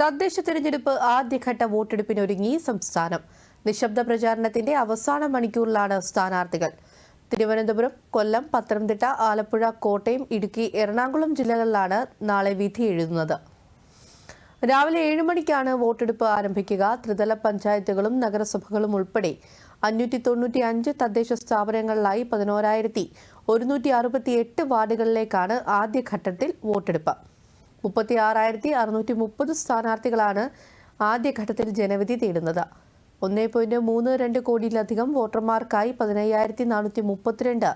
തദ്ദേശ തെരഞ്ഞെടുപ്പ് ആദ്യഘട്ട വോട്ടെടുപ്പിനൊരുങ്ങി സംസ്ഥാനം. നിശബ്ദ പ്രചാരണത്തിന്റെ അവസാന മണിക്കൂറിലാണ് സ്ഥാനാർത്ഥികൾ. തിരുവനന്തപുരം കൊല്ലം പത്തനംതിട്ട ആലപ്പുഴ കോട്ടയം ഇടുക്കി എറണാകുളം ജില്ലകളിലാണ് നാളെ വിധി എഴുതുന്നത്. രാവിലെ ഏഴ് മണിക്കാണ് വോട്ടെടുപ്പ് ആരംഭിക്കുക. ത്രിതല പഞ്ചായത്തുകളും നഗരസഭകളും ഉൾപ്പെടെ അഞ്ഞൂറ്റി തൊണ്ണൂറ്റി അഞ്ച് തദ്ദേശ സ്ഥാപനങ്ങളിലായി പതിനോരായിരത്തി ഒരുന്നൂറ്റി അറുപത്തി എട്ട് വാർഡുകളിലേക്കാണ് ആദ്യഘട്ടത്തിൽ വോട്ടെടുപ്പ്. മുപ്പത്തി ആറായിരത്തി അറുന്നൂറ്റി മുപ്പത് സ്ഥാനാർത്ഥികളാണ് ആദ്യഘട്ടത്തിൽ ജനവിധി തേടുന്നത്. ഒന്നേ പോയിന്റ് മൂന്ന് രണ്ട് കോടിയിലധികം വോട്ടർമാർക്കായി പതിനയ്യായിരത്തി നാനൂറ്റി മുപ്പത്തിരണ്ട്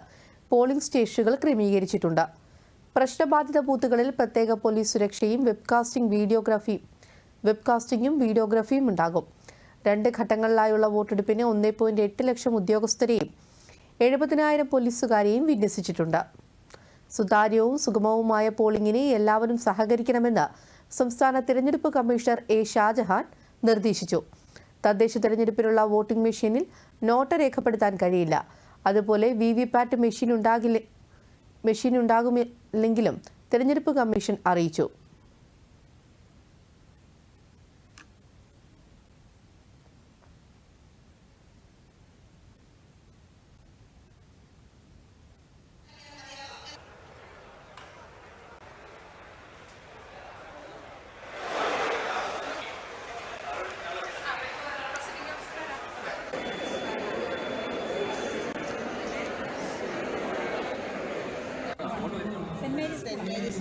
പോളിംഗ് സ്റ്റേഷനുകൾ ക്രമീകരിച്ചിട്ടുണ്ട്. പ്രശ്നബാധിത ബൂത്തുകളിൽ പ്രത്യേക പോലീസ് സുരക്ഷയും വെബ്കാസ്റ്റിംഗ് വീഡിയോഗ്രാഫി വെബ്കാസ്റ്റിംഗും വീഡിയോഗ്രാഫിയും ഉണ്ടാകും. രണ്ട് ഘട്ടങ്ങളിലായുള്ള വോട്ടെടുപ്പിന് ഒന്നേ ലക്ഷം ഉദ്യോഗസ്ഥരെയും എഴുപതിനായിരം പോലീസുകാരെയും വിന്യസിച്ചിട്ടുണ്ട്. സുതാര്യവും സുഗമവുമായ പോളിംഗിന് എല്ലാവരും സഹകരിക്കണമെന്ന് സംസ്ഥാന തിരഞ്ഞെടുപ്പ് കമ്മീഷണർ എ ഷാജഹാൻ നിർദ്ദേശിച്ചു. തദ്ദേശ തിരഞ്ഞെടുപ്പിലുള്ള വോട്ടിംഗ് മെഷീനിൽ നോട്ട് രേഖപ്പെടുത്താൻ കഴിയില്ല. അതുപോലെ വി വി പാറ്റ് മെഷീൻ ഉണ്ടാകില്ല മെഷീൻ ഉണ്ടാകുമില്ലെങ്കിലും തിരഞ്ഞെടുപ്പ് കമ്മീഷൻ അറിയിച്ചു. enfermeras. enfermeras.